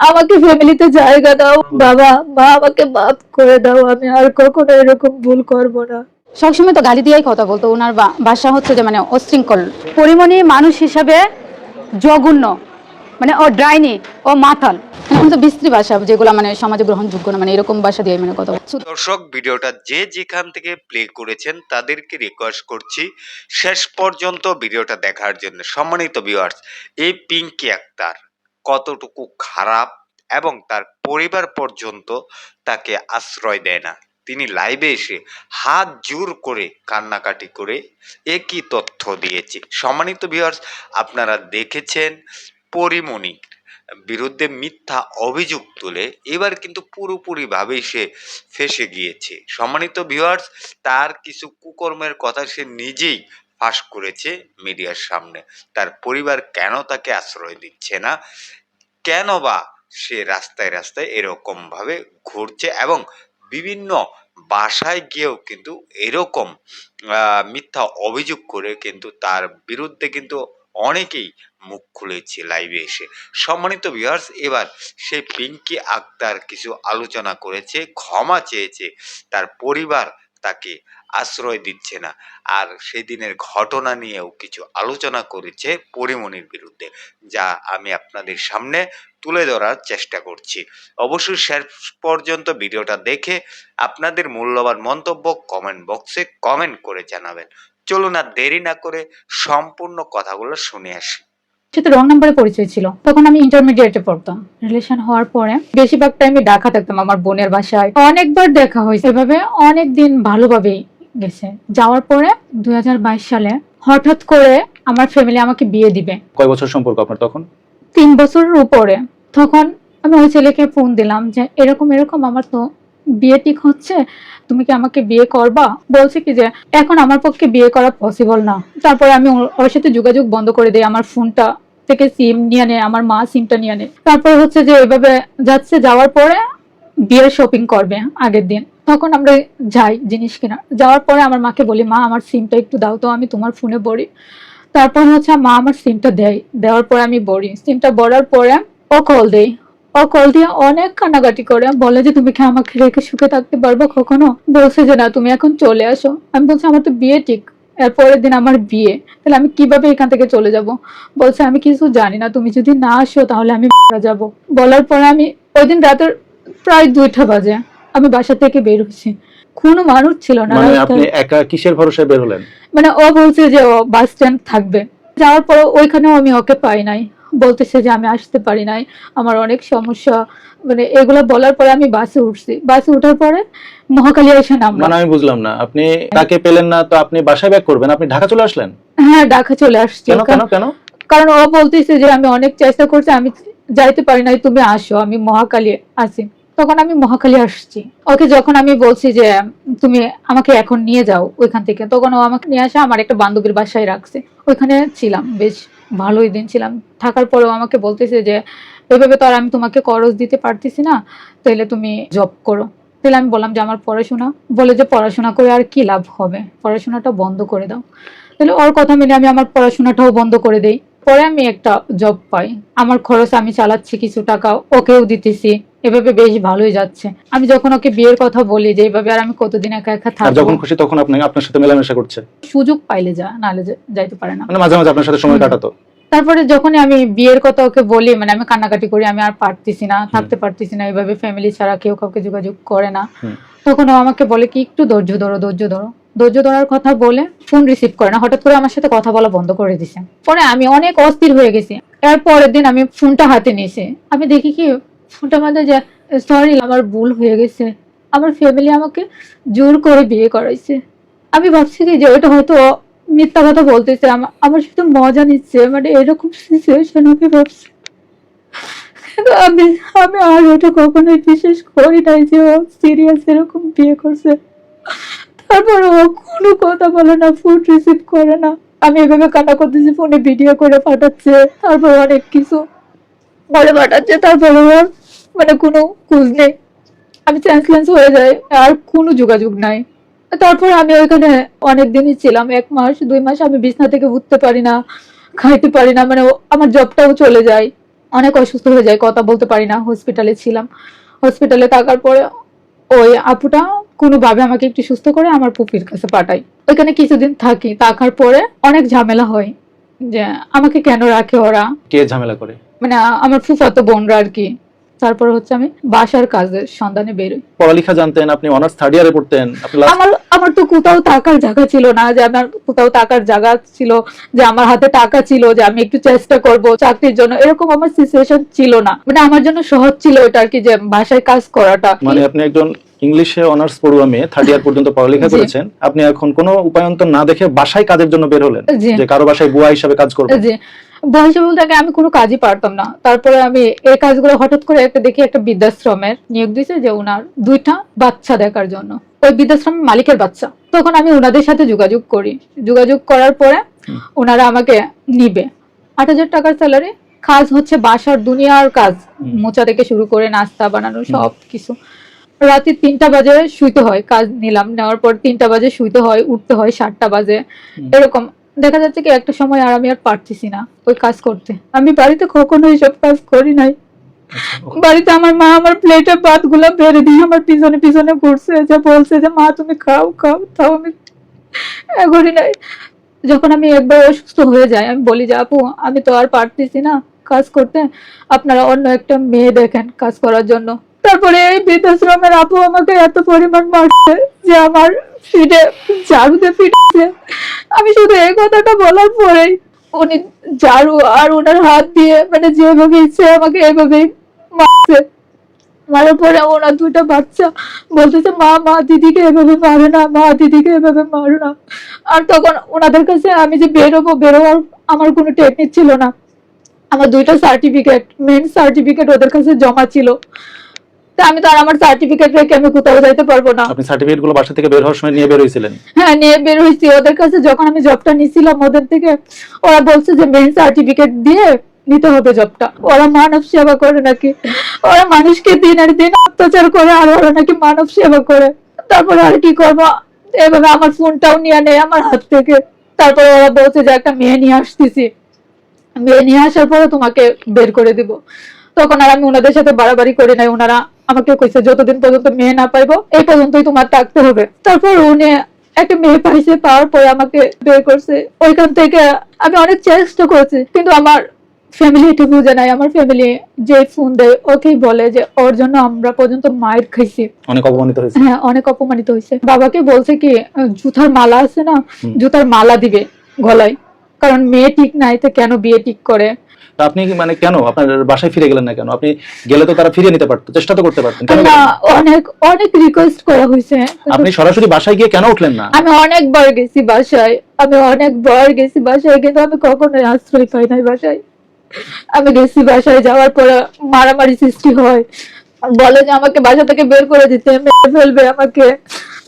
আমাকে ফ্যামিলিতে জায়গা দাও বাবা। মা আমাকে মাফ করে দাও। আমি আর কখনো এরকম ভুল করব না। সবসময় তো গালি দিয়েই কথা বলতো। ওনার বাসা হচ্ছে যে মানে অশৃঙ্খল। পরিমণি মানুষ হিসাবে জঘন্য। মানে ও ড্রাইনি ও মাতাল। মানে তো ভাষা যেগুলো মানে সমাজে গ্রহণযোগ্য না মানে এরকম ভাষা দিয়ে মানে কথা বলছে দর্শক ভিডিওটা যে যেখান থেকে প্লে করেছেন তাদেরকে রিকোয়েস্ট করছি শেষ পর্যন্ত ভিডিওটা দেখার জন্য সম্মানিত ভিউয়ার্স এই পিঙ্কি আক্তার। কতটুকু খারাপ এবং তার পরিবার পর্যন্ত তাকে আশ্রয় দেয় না। তিনি লাইভে এসে হাত জোর করে কান্নাকাটি করে একই তথ্য দিয়েছে। সম্মানিত ভিউয়ার্স আপনারা দেখেছেন পরিমণির বিরুদ্ধে মিথ্যা অভিযোগ তুলে এবার কিন্তু পুরোপুরিভাবেই সে ফেসে গিয়েছে। সম্মানিত ভিউয়ার্স তার কিছু কুকর্মের কথা সে নিজেই ফাঁস করেছে মিডিয়ার সামনে। তার পরিবার কেন তাকে আশ্রয় দিচ্ছে না? কেন বা সে রাস্তায় রাস্তায় এরকম ভাবে ঘুরছে এবং বিভিন্ন বাসায় গিয়েও কিন্তু এরকম মিথ্যা অভিযোগ করে কিন্তু তার বিরুদ্ধে কিন্তু অনেকেই মুখ খুলেছে লাইভে এসে। সম্মানিত ভিউয়ার্স এবার সেই পিঙ্কি আক্তার কিছু আলোচনা করেছে, ক্ষমা চেয়েছে তার পরিবার তাকে আশ্রয় দিচ্ছে না। আর সেদিনের ঘটনা নিয়েও কিছু আলোচনা করেছে পরিমণির বিরুদ্ধে, যা আমি আপনাদের সামনে তুলে ধরার চেষ্টা করছি। অবশ্যই শেষ পর্যন্ত ভিডিওটা দেখে আপনাদের মূল্যবান মন্তব্য কমেন্ট বক্সে কমেন্ট করে জানাবেন। চলুন আর দেরি না করে সম্পূর্ণ কথাগুলো শুনে আসি। সাথে রং নাম্বারে পরিচয় ছিল। তখন আমি ইন্টারমিডিয়েটে পড়তাম। রিলেশন হওয়ার পরে বেশিরভাগ টাইমে ঢাকা থাকতাম আমার বোনের বাসায়। অনেকবার দেখা হয়েছে। এভাবে অনেক দিন ভালোভাবেই গেছে। যাওয়ার পরে দুই সালে হঠাৎ করে আমার ফ্যামিলি আমাকে বিয়ে দিবে। কয় বছর সম্পর্ক আপনার তখন? তিন বছরের উপরে। তখন আমি ওই ছেলেকে ফোন দিলাম যে এরকম এরকম আমার তো বিয়ে ঠিক হচ্ছে। তুমি কি আমাকে বিয়ে করবা? বলছে কি যে এখন আমার পক্ষে বিয়ে করা পসিবল না। তারপরে আমি ওর সাথে যোগাযোগ বন্ধ করে দিই। আমার ফোনটা থেকে সিম নিয়ে নেয় আমার মা সিমটা নিয়ে নেয় তারপরে হচ্ছে যে এভাবে যাচ্ছে, যাওয়ার পরে বিয়ের শপিং করবে আগের দিন। তখন আমরা যাই জিনিস কেনা যাওয়ার পরে আমার মাকে বলি, মা, আমার সিমটা একটু দাও তো, আমি তোমার ফোনে ভরি। তারপর হচ্ছে মা আমার সিমটা দেয়। দেওয়ার পরে আমি ভরি। সিমটা ভরার পরে ও কল দেই ও কল দিয়ে অনেক কান্নাকাটি করে। বলে যে, তুমি কি আমাকে রেখে সুখে থাকতে পারব কখনো? বলছে যে, না, তুমি এখন চলে আসো। আমি বলছি, আমার তো বিয়ে ঠিক এর পরের দিন আমার বিয়ে তাহলে আমি কীভাবে এখান থেকে চলে যাব? বলছে আমি কিছু জানি না তুমি যদি না আসো তাহলে আমি যাব। বলার পরে আমি ওই দিন রাতের প্রায় দুইটা বাজে আমি বাসা থেকে বের হয়েছি। কোনো মানুষ ছিল না মানে আপনি একা কিসের ভরসায় বের হলেন? মানে ও বলছে যে ও বাস স্ট্যান্ড থাকবে। যাওয়ার পর ওইখানেও আমি ওকে পাই নাই। বলতেছে যে আমি আসতে পারি নাই আমার অনেক সমস্যা। মানে এগুলো বলার পরে আমি বাসে উঠছি। বাসে উঠার পরে মহাকালী এসে নামলাম মানে আমি বুঝলাম না আপনি তাকে পেলেন না তো আপনি বাসায় ব্যাক করবেন। আপনি ঢাকা চলে আসলেন? হ্যাঁ ঢাকা চলে আসছি। কেন কেন কেন? কারণ ও বলতেছে যে আমি অনেক চেষ্টা করছি আমি যাইতে পারি নাই তুমি আসো আমি মহাকালী আসি তখন আমি মহাকালী আসছি। ওকে যখন আমি বলছি যে তুমি আমাকে এখন নিয়ে যাও ওইখান থেকে তখন ও আমাকে নিয়ে আসে আমার একটা বান্ধবীর বাসায় রাখছে। ওইখানে ছিলাম বেশ ভালোই দিন ছিলাম। থাকার পরেও আমাকে বলতেছে যে, এভাবে তো আর আমি তোমাকে খরচ দিতে পারতেছি না। তাহলে তুমি জব করো। তাহলে আমি বললাম যে, আমার পড়াশোনা। বলে যে, পড়াশোনা করে আর কি লাভ হবে? পড়াশোনাটা বন্ধ করে দাও। তাহলে ওর কথা মিলে আমি আমার পড়াশোনাটাও বন্ধ করে দেই। পরে আমি একটা জব পাই। আমার খরচ আমি চালাচ্ছি কিছু টাকা, ওকেও দিতেছি। এভাবে বেশ ভালোই যাচ্ছে। আমি যখন ওকে বিয়ের কথা বলি যে এইভাবে আর আমি কতদিন একা একা থাকব? যখন খুশি তখন আপনি আপনার সাথে মেলামেশা করছে। সুযোগ পাইলে যা নাহলে যাইতে পারে না। মানে মাঝে মাঝে আপনার সাথে সময় কাটাতো। তারপরে যখনই আমি বিয়ের কথা ওকে বলি মানে আমি কান্নাকাটি করি আমি আর পারতেছি না থাকতে পারতেছি না এইভাবে ফ্যামিলি ছাড়া কেউ কাউকে যোগাযোগ করে না। তখন ও আমাকে বলে কি একটু ধৈর্য ধরো ধৈর্য ধরো। ধৈর্য ধরার কথা বলে ফোন রিসিভ করে না। হঠাৎ করে আমার সাথে কথা বলা বন্ধ করে দিছে। পরে আমি অনেক অস্থির হয়ে গেছি। এর পরের দিন আমি ফোনটা হাতে নিয়েছি। আমি দেখি কি ফোনটার মধ্যে যে সরি আমার ভুল হয়ে গেছে। আমার ফ্যামিলি আমাকে জোর করে বিয়ে করাইছে। আমি ভাবছি কি যে ওটা হয়তো মিথ্যা কথা বলতেছে। আমা- আমার শুধু মজা নিচ্ছে। মানে এরকম সিচুয়েশন আমি ভাবছি। আমি আমি আর ওটা কখনোই বিশ্বাস করি নাই যে ও সিরিয়াস এরকম বিয়ে করছে। তারপর ও কোনো কথা বলে না ফোন রিসিভ করে না। আমি এভাবে কান্না করতেছি ফোনে ভিডিও করে পাঠাচ্ছে। তারপর অনেক কিছু বলে পাঠাচ্ছে। তারপরে ওর মানে কোনো খোঁজ নেই। আমি চ্যান্সলেন্স হয়ে যাই আর কোনো যোগাযোগ নাই। তারপর আমি ওইখানে অনেক দিনই ছিলাম এক মাস দুই মাস আমি বিছনা থেকে উঠতে পারি না খাইতে পারি না মানে আমার জবটাও চলে যায়। অনেক অসুস্থ হয়ে যায় কথা বলতে পারি না হসপিটালে ছিলাম। হসপিটালে থাকার পরে ওই আপুটা কোনোভাবে আমাকে একটু সুস্থ করে আমার পুপির কাছে পাঠাই ওইখানে কিছুদিন থাকি থাকার পরে অনেক ঝামেলা হয় যে আমাকে কেন রাখে ওরা? কে ঝামেলা করে? মানে আমার ফুফাতো বোনরা আর কি। তারপরে হচ্ছে আমি বাসার কাজের সন্ধানে বেরোই পড়ালেখা জানতেন আপনি অনার্স থার্ড ইয়ারে পড়তেন আমার আমার তো কোথাও টাকার জায়গা ছিল না যে আমার কোথাও টাকার জায়গা ছিল যে আমার হাতে টাকা ছিল যে আমি একটু চেষ্টা করব চাকরির জন্য এরকম আমার সিচুয়েশন ছিল না। মানে আমার জন্য সহজ ছিল এটা আর কি যে বাসায় কাজ করাটা। মানে আপনি একজন ইংলিশে অনার্স পড়ুয়া মেয়ে থার্ড ইয়ার পর্যন্ত পড়ালেখা করেছেন। আপনি এখন কোনো উপায়ন্তর না দেখে বাসায় কাজের জন্য বের হলেন যে কারও বাসায় বুয়া হিসাবে কাজ করবেন যে বয়সে বলতে আমি কোনো কাজই পারতাম না। তারপরে আমি এই কাজগুলো হঠাৎ করে একটা দেখি একটা বৃদ্ধাশ্রমের নিয়োগ দিছে যে ওনার দুইটা বাচ্চা দেখার জন্য। ওই বৃদ্ধাশ্রমের মালিকের বাচ্চা। তখন আমি ওনাদের সাথে যোগাযোগ করি। যোগাযোগ করার পরে ওনারা আমাকে নিবে। আট হাজার টাকার স্যালারি কাজ হচ্ছে বাসার দুনিয়ার কাজ। মোচা থেকে শুরু করে নাস্তা বানানো সব কিছু রাতে তিনটা বাজে শুইতে হয় কাজ নিলাম নেওয়ার পর তিনটা বাজে শুইতে হয় উঠতে হয় সাতটা বাজে এরকম। দেখা যাচ্ছে কি একটা সময় আর আমি আর পারতেছি না ওই কাজ করতে। আমি বাড়িতে কখনো এইসব কাজ করি নাই। বাড়িতে আমার মা আমার প্লেটে ভাতগুলা বেড়ে দিয়ে আমার পিছনে পিছনে ঘুরছে যে বলছে যে মা তুমি খাও খাও তাও আমি করি নাই। যখন আমি একবার অসুস্থ হয়ে যাই আমি বলি যে আপু আমি তো আর পারতেছি না কাজ করতে। আপনারা অন্য একটা মেয়ে দেখেন কাজ করার জন্য। তারপরে এই বৃদ্ধাশ্রমের আপু আমাকে এত পরিমাণ মারছে যে আমার ফিটে, ঝাড়ুতে ফিটেছে। আমি শুধু এই কথাটা বলার পরেই উনি ঝাড়ু আর ওনার হাত দিয়ে মানে যেভাবে ইচ্ছে আমাকে এভাবেই মারছে। মারার পরে ওনার দুইটা বাচ্চা বলতেছে মা মা, দিদিকে এভাবে মারে না, মা, দিদিকে এভাবে মারো না। আর তখন ওনাদের কাছে আমি যে বেরোবো, বেরোবার আমার কোনো টেকনিক ছিল না। আমার দুইটা সার্টিফিকেট মেন সার্টিফিকেট ওদের কাছে জমা ছিল। তা আমি তো আর আমার সার্টিফিকেট রেখে আমি কোথাও যাইতে পারব না। আপনি সার্টিফিকেটগুলো বাসা থেকে বের হওয়ার সময় নিয়ে বের হয়েছিলেন? হ্যাঁ নিয়ে বের হয়েছি। ওদের কাছে যখন আমি জবটা নিছিলাম ওদের থেকে ওরা বলছে যে মেন সার্টিফিকেট দিয়ে নিতে হবে জবটা ওরা মানব সেবা করে নাকি? ওরা মানুষকে দিনের দিন অত্যাচার করে আর ওরা নাকি মানব সেবা করে। তারপরে আর কি করব? এভাবে আমার ফোনটাও নিয়ে নেয় আমার হাত থেকে। তারপরে ওরা বলছে যে একটা মেয়ে নিয়ে আসতেছি। মেয়ে নিয়ে আসার পরে তোমাকে বের করে দিব। তখন আর আমি ওনাদের সাথে বাড়াবাড়ি করি নাই। ওনারা আমাকে কইছে যতদিন পর্যন্ত মেয়ে না পাইবো এই পর্যন্তই তোমার থাকতে হবে। তারপর উনি একটা মেয়ে পাইছে পাওয়ার পরে আমাকে বের করছে। ওইখান থেকে আমি অনেক চেষ্টা করেছি কিন্তু আমার ফ্যামিলি এটা বুঝে নাই। আমার ফ্যামিলি যে ফোন দেয় ওকেই বলে যে ওর জন্য আমরা পর্যন্ত মায়ের খাইছি। অনেক অপমানিত হয়েছে। হ্যাঁ অনেক অপমানিত হয়েছে। বাবাকে বলছে কি জুতার মালা আছে না। জুতার মালা দিবে গলায়। কারণ মেয়ে ঠিক নাই তো কেন বিয়ে ঠিক করে? আপনি মানে কেন? আপনার বাসায় ফিরে গেলেন না কেন? আপনি গেলে তো তারা ফিরিয়ে নিতে পারতো চেষ্টা তো করতে পারতেন না অনেক অনেক রিকোয়েস্ট করা হয়েছে। আপনি সরাসরি বাসায় গিয়ে কেন উঠলেন না? আমি অনেকবার গেছি বাসায়। আমি অনেকবার গেছি বাসায় কিন্তু আমি কখনোই আশ্রয় পাই নাই বাসায়। আমি গেছি বাসায় যাওয়ার পরে মারামারি সৃষ্টি হয়। বলে যে আমাকে বাসা থেকে বের করে দিতে মেরে ফেলবে আমাকে।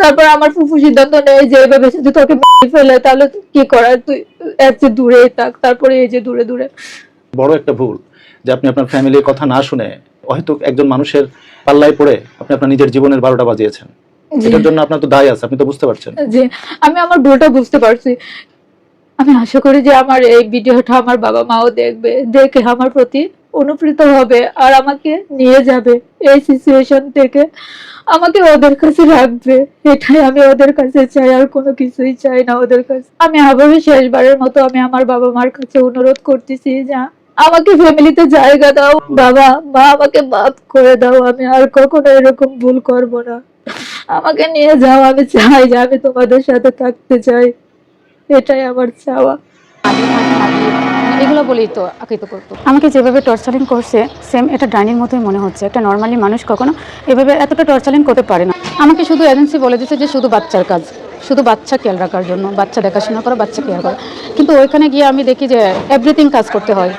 তারপর আমার ফুফু সিদ্ধান্ত নেয় যে এইভাবে যদি তোকে মেরে ফেলে তাহলে কি করার? তুই এর চেয়ে দূরেই থাক তারপরে এই যে দূরে দূরে। বড় একটা ভুল যে আপনি আপনার ফ্যামিলির কথা না শুনে হয়তো একজন মানুষের পাল্লায় পড়ে আপনি আপনার নিজের জীবনের বারোটা বাজিয়েছেন। জি। এটার জন্য আপনার তো দায় আছে আপনি তো বুঝতে পারছেন। যে আমি আমার ভুলটা বুঝতে পারছি। আমি আশা করি যে আমার এই ভিডিওটা আমার বাবা মাও দেখবে দেখে আমার প্রতি অনুপ্রিত হবে আর আমাকে নিয়ে যাবে এই সিচুয়েশন থেকে। আমাকে ওদের কাছে রাখবে। এটাই আমি ওদের কাছে চাই, আর কোনো কিছুই চাই না ওদের কাছে। আমি আবারও শেষবারের মতো আমি আমার বাবা মার কাছে অনুরোধ করতেছি যা, আমাকে ফ্যামিলিতে জায়গা দাও। বাবা, মা, আমাকে মাফ করে দাও। আমি আর কখনো এরকম ভুল করব না। আমাকে নিয়ে যাও, আমি চাই যে আমি তোমাদের সাথে থাকতে চাই। এটাই আমার চাওয়া। এগুলো বলেই তো আকিত করতো। আমাকে যেভাবে টর্চারিং করছে সেম এটা ডাইনির মতোই মনে হচ্ছে। একটা নর্মালি মানুষ কখনো এভাবে এতটা টর্চারিং করতে পারে না। আমাকে শুধু এজেন্সি বলে দিচ্ছে যে শুধু বাচ্চার কাজ, শুধু বাচ্চা খেয়াল রাখার জন্য, বাচ্চা দেখাশোনা করা, বাচ্চা কেয়ার করা। কিন্তু ওইখানে গিয়ে আমি দেখি যে এভরিথিং কাজ করতে হয়,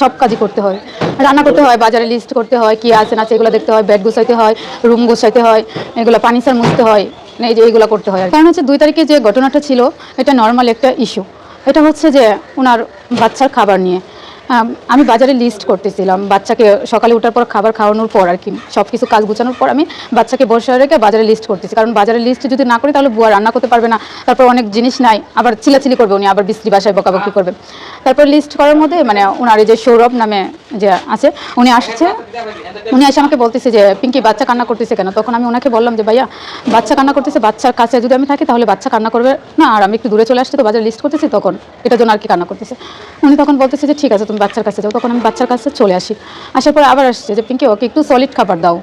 সব কাজই করতে হয়। রান্না করতে হয়, বাজারে লিস্ট করতে হয়, কি আছে না এগুলো দেখতে হয় বেড গুছাইতে হয় রুম গুছাইতে হয়, এগুলো পানি সার মুছতে হয় এই যে এইগুলো করতে হয় কারণ হচ্ছে দুই তারিখে যে ঘটনাটা ছিল, এটা নর্মাল একটা ইস্যু এটা হচ্ছে যে ওনার বাচ্চার খাবার নিয়ে। আম, বাজারে লিস্ট করতেছিলাম। বাচ্চাকে সকালে ওঠার পর খাবার খাওয়ানোর পর আর কি সব কিছু কাজ গুছানোর পর আমি বাচ্চাকে বসে রেখে বাজারে লিস্ট করতেছি। কারণ বাজারে লিস্ট যদি না করি তাহলে বুয়া রান্না করতে পারবে না। তারপর অনেক জিনিস নাই আবার চিলাচিলি করবে উনি আবার বিশ্রী বাসায় বকাবকি করবে। তারপর লিস্ট করার মধ্যে মানে ওনার যে সৌরভ নামে যে আছে উনি আসছে। উনি এসে আমাকে বলতেছে যে পিঙ্কি বাচ্চা কান্না করতেছে কেন? তখন আমি ওনাকে বললাম যে ভাইয়া বাচ্চা কান্না করতেছে বাচ্চার কাছে যদি আমি থাকি তাহলে বাচ্চা কান্না করবে না আর আমি একটু দূরে চলে আসছি তো বাজারে লিস্ট করতেছি তখন। এটার জন্য আর কি কান্না করতেছে। উনি তখন বলতেছে যে ঠিক আছে তুমি বাচ্চার কাছে যাও তখন আমি বাচ্চার কাছে চলে আসি। আসার পর আবার আসছে যে, পিঙ্কি, ওকে একটু সলিড খাবার দাও।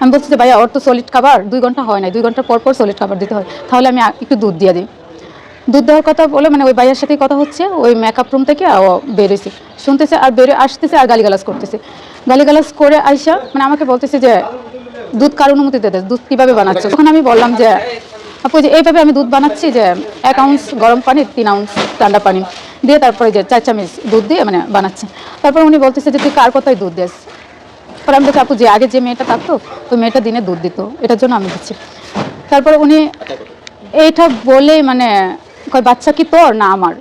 আমি বলছি যে, ভাইয়া, ওর তো সলিড খাবার, দুই ঘণ্টা হয় না দুই ঘণ্টা পর পর সলিড খাবার দিতে হয়। তাহলে আমি একটু দুধ দিয়ে দিই। দুধ দেওয়ার কথা বলে মানে ওই ভাইয়ের সাথেই কথা হচ্ছে, ওই মেকআপ রুম থেকে ও বেরোইছে। শুনতেছে আর বেরো আসতেছে আর গালিগালাজ করতেছে। গালিগালাজ করে আইসা মানে আমাকে বলতেছে যে, দুধ কার অনুমতি দে দুধ কীভাবে বানাচ্ছে তখন আমি বললাম যে, আপু যে এইভাবে আমি দুধ বানাচ্ছি যে, এক আউন্স গরম পানি তিন আউন্স ঠান্ডা পানি। দিয়ে তারপরে যে চার চামচ দুধ দিয়ে মানে বানাচ্ছি। তারপর উনি বলতেছে যে তুই কার কথাই দুধ দিস? পরে আমি বলছি আপু যে আগে যে মেয়েটা থাকতো তো মেয়েটা দিনে দুধ দিত এটার জন্য আমি দিচ্ছি। তারপরে উনি এইটা বলে মানে কয় বাচ্চা কি তোর না আমার?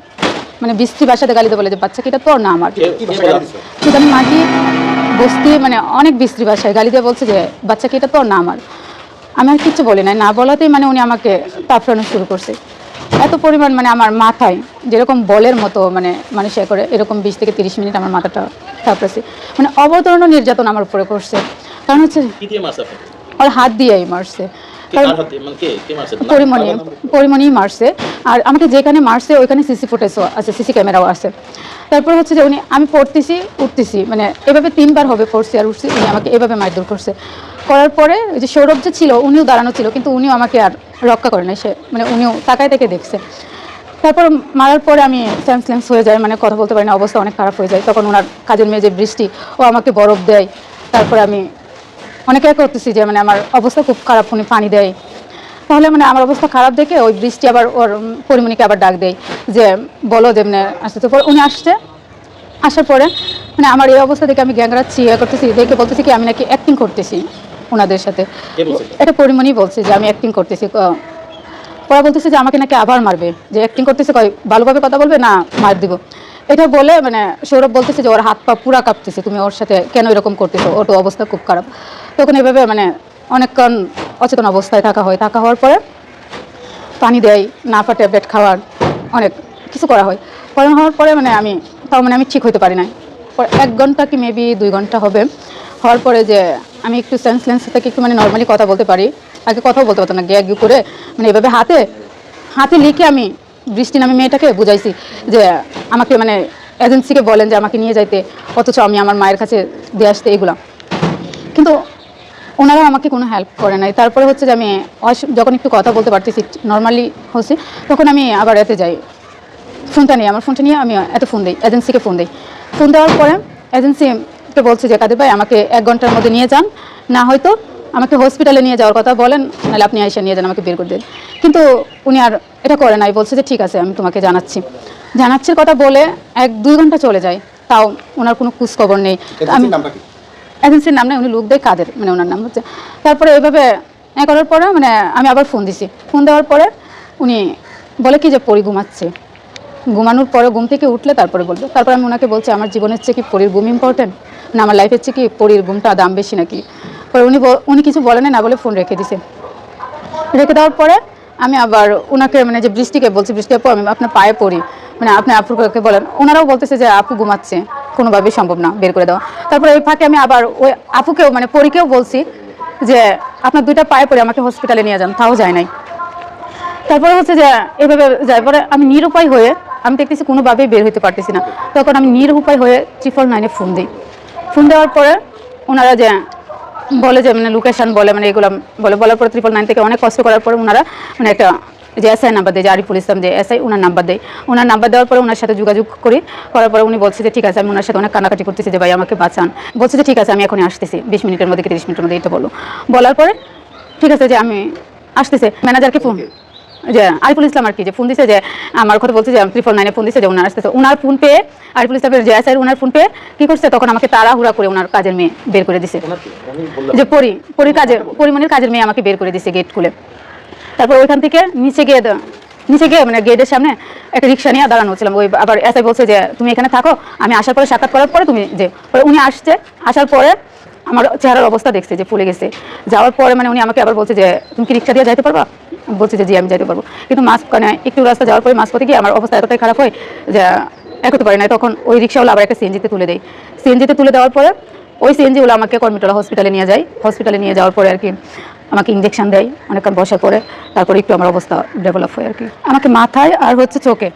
মানে বৃষ্টি বাসাতে গালিতে বলে যে বাচ্চা কি এটা তোর না আমার? কিন্তু আমি মাঝি বস্তি মানে অনেক বৃষ্টি বাসায় গালি দিয়ে বলছে যে বাচ্চা কি এটা তোর না আমার? আমি আর কিচ্ছু বলি নাই। না বলাতেই মানে উনি আমাকে তাফরানো শুরু করছে। এত পরিমাণ মানে আমার মাথায় যেরকম বলের মতো মানে মানুষ এ করে এরকম বিশ থেকে তিরিশ মিনিট আমার মাথাটা তাপড়েছে মানে অবতরণ নির্যাতন আমার উপরে করছে। কারণ হচ্ছে ওর হাত দিয়েই মারছে। মানে পরিমণি মারছে। আর আমাকে যেখানে মারছে ওইখানে সিসি ফুটেজও আছে সিসি ক্যামেরাও আছে। তারপর হচ্ছে যে উনি আমি পড়তেছি উঠতেছি। মানে এভাবে তিনবার হবে পড়ছি আর উঠছি উনি আমাকে এভাবে মারধর করছে। করার পরে ওই যে সৌরভ যে ছিল, উনিও দাঁড়ানো ছিল, কিন্তু উনিও আমাকে আর রক্ষা করে সে মানে উনিও তাকায় থেকে দেখছে। তারপর মারার পরে আমি সেন্সলেন্স হয়ে যায় মানে কথা বলতে পারি না, অবস্থা অনেক খারাপ হয়ে যায়। তখন ওনার কাজের মেয়ে যে বৃষ্টি, ও আমাকে বরফ দেয়। তারপরে আমি অনেকে করতেছি যে মানে আমার অবস্থা খুব খারাপ, উনি পানি দেয়। তাহলে মানে আমার অবস্থা খারাপ দেখে ওই বৃষ্টি আবার ওর পরিমণিকে আবার ডাক দেয় যে, বলো যে মানে আসতে তো উনি আসছে, আসার পরে মানে আমার এই অবস্থা দেখে আমি গ্যাংরাচ্ছি ইয়ে করতেছি, দেখে বলতেছি কি আমি নাকি অ্যাক্টিং করতেছি। ওনাদের সাথে। এটা? এটা পরিমণি বলছে যে আমি অ্যাক্টিং করতেছি। পরে বলতেছে যে আমাকে নাকি আবার মারবে। যে অ্যাক্টিং করতেছে? কয় ভালোভাবে কথা বলবে? না মার দিব। এটা বলে মানে সৌরভ বলতেছে যে ওর হাত পা পুরা কাঁপতেছে। তুমি ওর সাথে কেন এরকম করতেছো? ওর তো অবস্থা খুব খারাপ। তখন এভাবে মানে অনেকক্ষণ অচেতন অবস্থায় থাকা হয়। থাকা হওয়ার পরে পানি দেয় না পা ট্যাবলেট খাওয়ার অনেক কিছু করা হয়। করা হওয়ার পরে মানে আমি তাও মানে আমি ঠিক হইতে পারি না পরে এক ঘণ্টা কি মেবি দুই ঘণ্টা হবে। হওয়ার পরে যে আমি একটু সেন্স লেন্স থেকে একটু মানে নর্মালি কথা বলতে পারি। আগে কথাও বলতে পারতাম না গ্যাগ গিউ করে। মানে এভাবে হাতে হাতে লিখে আমি বৃষ্টি নামে মেয়েটাকে বুঝাইছি যে আমাকে মানে এজেন্সিকে বলেন যে আমাকে নিয়ে যাইতে, অথচ আমি আমার মায়ের কাছে দিয়ে আসতে এগুলা। কিন্তু ওনারা আমাকে কোনো হেল্প করে নাই। তারপরে হচ্ছে যে আমি যখন একটু কথা বলতে পারতেছি নর্মালি হচ্ছে, তখন আমি আবার এতে যাই। ফোনটা নিয়ে, আমার ফোনটা নিয়ে আমি এত ফোন দিই এজেন্সিকে ফোন দিই। ফোন দেওয়ার পরে এজেন্সিকে বলছি যে কাদের ভাই আমাকে এক ঘণ্টার মধ্যে নিয়ে যান। না হয়তো আমাকে হসপিটালে নিয়ে যাওয়ার কথা বলেন নাহলে আপনি এসে নিয়ে যান আমাকে বের করে দিন। কিন্তু উনি আর এটা করে নাই বলছে যে ঠিক আছে আমি তোমাকে জানাচ্ছি। জানাচ্ছির কথা বলে এক দুই ঘণ্টা চলে যায় তাও ওনার কোনো খোঁজ খবর নেই আমি এজেন্সির নাম নেই উনি লোক দেয় কাদের মানে ওনার নাম হচ্ছে। তারপরে এইভাবে এ করার পরে মানে আমি আবার ফোন দিছি। ফোন দেওয়ার পরে উনি বলে কি যে পরি ঘুমাচ্ছে। ঘুমানোর পরে ঘুম থেকে উঠলে তারপরে বলবে। তারপর আমি ওনাকে বলছি আমার জীবনের চেয়ে কি পরির ঘুম ইম্পর্টেন্ট না, আমার লাইফের চেয়ে কি পরির ঘুমটা দাম বেশি নাকি? পরে উনি উনি কিছু বলেন না বলে ফোন রেখে দিছে। রেখে দেওয়ার পরে আমি আবার ওনাকে মানে যে বৃষ্টিকে বলছি বৃষ্টি আপু আমি আপনার পায়ে পড়ি। মানে আপনি আপুকে বলেন ওনারাও বলতেছে যে আপু ঘুমাচ্ছে, কোনোভাবেই সম্ভব না, বের করে দেওয়া তারপরে এই ফাঁকে আমি আবার ওই আপুকেও মানে পরীকেও বলছি যে, আপনার দুইটা পায়ে পড়ে আমাকে হসপিটালে নিয়ে যান, তাও যায় নাই। তারপরে হচ্ছে যে, এভাবে যাই পরে আমি নিরুপায় হয়ে, আমি দেখতেছি কোনোভাবেই বের হতে পারতেছি না। তখন আমি নিরুপায় হয়ে ট্রিপল নাইনে ফোন দিই। ফোন দেওয়ার পরে ওনারা যে বলে যে মানে লোকেশন বলে মানে এগুলো বলে, বলার পরে ত্রিপল নাইন থেকে অনেক কষ্ট করার পরে ওনারা মানে একটা যে এসআই নাম্বার দেয়, যে আরিফুল ইসলাম যে এসআই ওনার নাম্বার দেয়। ওনার নাম্বার দেওয়ার পরে ওনার সাথে যোগাযোগ করি, করার পরে উনি বলছে যে, ঠিক আছে, আমি ওনার সাথে অনেক কানাকাটি করতেছি যে, ভাই, আমাকে বাঁচান। বলছে যে, ঠিক আছে, আমি এখনই আসতেছি, বিশ মিনিটের মধ্যে, তিরিশ মিনিটের মধ্যে এটা বলো। বলার পরে, ঠিক আছে যে, আমি আসতেছে। ম্যানেজারকে ফোন যে আরিফুল ইসলাম আর কি যে ফোন দিছে যে আমার কথা বলছে যে ত্রিপল নাইনে ফোন দিছে যে ওনার আসতেছে। ওনার ফোন পেয়ে আরিফুল ইসলামের যে স্যার ওনার ফোন পেয়ে কি করছে? তখন আমাকে তাড়াহুড়া করে ওনার কাজের মেয়ে বের করে দিছে। যে পরি পরির কাজে পরিমাণের কাজের মেয়ে আমাকে বের করে দিছে গেট খুলে। তারপর ওইখান থেকে নিচে গিয়ে নিচে গিয়ে মানে গেটের সামনে একটা রিক্সা নিয়ে দাঁড়ানো ছিলাম। ওই আবার এসআই বলছে যে তুমি এখানে থাকো আমি আসার পরে সাক্ষাৎ করার পরে তুমি যে পরে উনি আসছে আসার পরে আমার চেহারার অবস্থা দেখছে যে ফুলে গেছে। যাওয়ার পরে মানে উনি আমাকে আবার বলছে যে তুমি কি রিক্সা দিয়ে যাইতে পারবা? বলছি যে জি আমি যাইতে পারব। কিন্তু মাঝখানে একটু রাস্তা যাওয়ার পরে মাঝপথে গিয়ে আমার অবস্থা এতটাই খারাপ হয় যে এগোতে পারি না। তখন ওই রিক্সাওয়ালা আবার একটা সিএনজিতে তুলে দেয়। সিএনজিতে তুলে দেওয়ার পরে ওই সিএনজিগুলো আমাকে কর্মিটোলা হসপিটালে নিয়ে যায়। হসপিটালে নিয়ে যাওয়ার পরে আর কি আমাকে ইঞ্জেকশন দেয় অনেকক্ষণ বসার পরে। তারপরে একটু আমার অবস্থা ডেভেলপ হয় আর কি আমাকে মাথায় আর হচ্ছে চোখে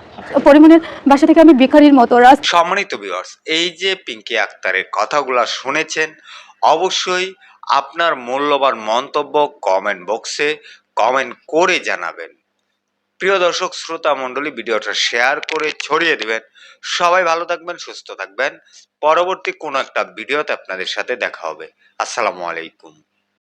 পরিমণের বাসা থেকে আমি ভিখারির মতো রাস্তা সম্মানিত ভিউয়ার্স এই যে পিঙ্কি আক্তারের কথাগুলো শুনেছেন অবশ্যই আপনার মূল্যবান মন্তব্য কমেন্ট বক্সে কমেন্ট করে জানাবেন। প্রিয় দর্শক, শ্রোতা মণ্ডলী, ভিডিওটা শেয়ার করে ছড়িয়ে দেবেন। সবাই ভালো থাকবেন, সুস্থ থাকবেন। পরবর্তী কোনো একটা ভিডিওতে আপনাদের সাথে দেখা হবে। আসসালামু আলাইকুম।